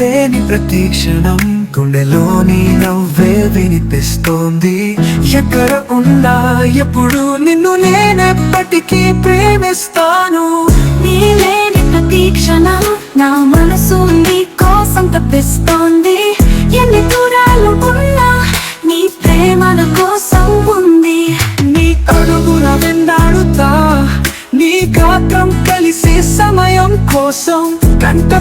ప్రతి క్షణం గుండెలోని నవ్వే వినిపిస్తోంది. ఎక్కడ ఉన్నా ఎప్పుడు నిన్ను నేనెప్పటికీ ప్రేమిస్తాను. నీలేని ప్రతి క్షణం నా మనసు నీ కోసం తప్పిస్తోంది. ఎన్ని దూరాలు ఉన్నా నీ ప్రేమ నా కోసం ఉంది. నీ అడుగుల వెండాడుతా నీ గాత్రం కలిసే సమయం కోసం. కంట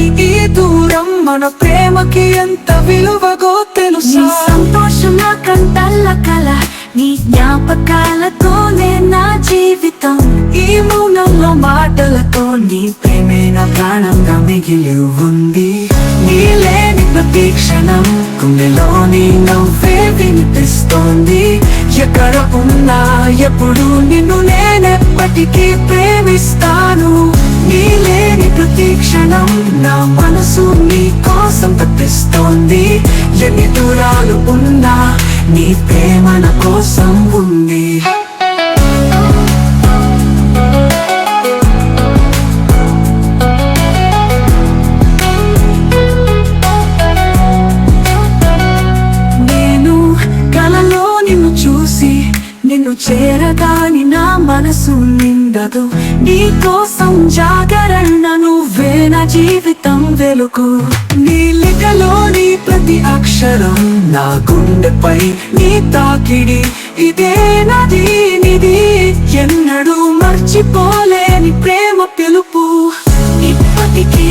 ఈ దూరం మన ప్రేమకి ఎంత విలువగో తెలుసా? సంతోషం నా కంటల్ల కల నీ జ్ఞాపకాలతోనే నా జీవితం. ఈ మౌనంలో మాటలతో నీ ప్రేమే నా ప్రాణంగా మిగిలి ఉంది. నీ లేని ప్రతి క్షణం గుండెలోని నవ్వే వినిపిస్తోంది. ఎక్కడ ఉన్నా ఎప్పుడు నిన్ను నేనెప్పటికీ ప్రేమిస్తాను. క్షణం నా మనసు నీ కోసం తప్పిస్తోంది. ఎన్ని దూరాలు ఉన్నా నీ ప్రేమ నా కోసం ఉంది. నేను కలలో నిన్ను చూసి నిన్ను చేరగాని నా మనసు నిండదు. నీ కోసం జాగరణ జీవితం వెలుగు. నీ లిటలోని ప్రతి అక్షరం నా గుండెపై నీ తాకిడి. ఇదే నది నిది ఎన్నడూ మర్చిపోలేని ప్రేమ పిలుపు ఇప్పటికీ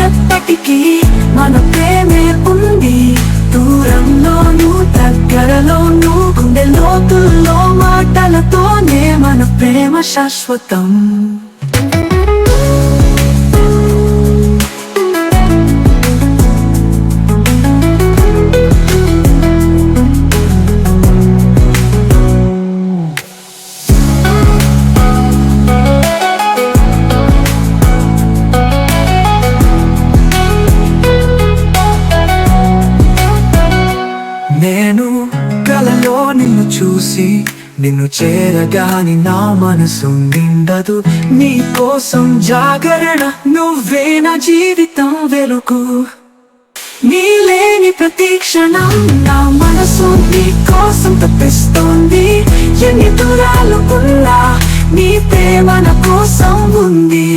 ఎప్పటికీ మన ప్రేమే ఉంది. దూరంలోనూ దగ్గరలోనూ గుండె లోతుల్లో మాటలతోనే మన ప్రేమ శాశ్వతం. చూసి నిన్ను చేరగాని నా మనసు నిండదు. నీ కోసం జాగరణ నువ్వే నా జీవితం వెలుగు. నీ లేని ప్రతి క్షణం నా మనసు నీ కోసం తప్పిస్తోంది. ఎన్ని దూరాలు ఉన్నా నీ ప్రేమ నా కోసం ఉంది.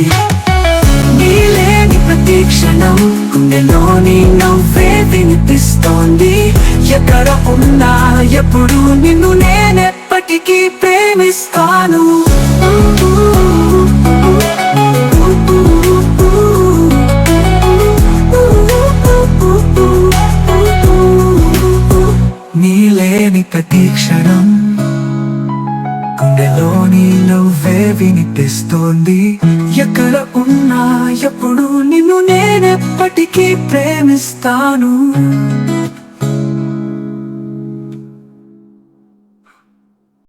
నీ లేని ప్రతి క్షణం గుండెలోని నవ్వే వినిపిస్తోంది. ఎక్కడ ఉన్నా ఎప్పుడు నిన్ను నేనెప్పటికీ ప్రేమిస్తాను. నీలేని ప్రతి క్షణం గుండెలోని నవ్వే వినిపిస్తోంది. ఎక్కడ ఉన్నా ఎప్పుడు నిన్ను నేనెప్పటికీ ప్రేమిస్తాను.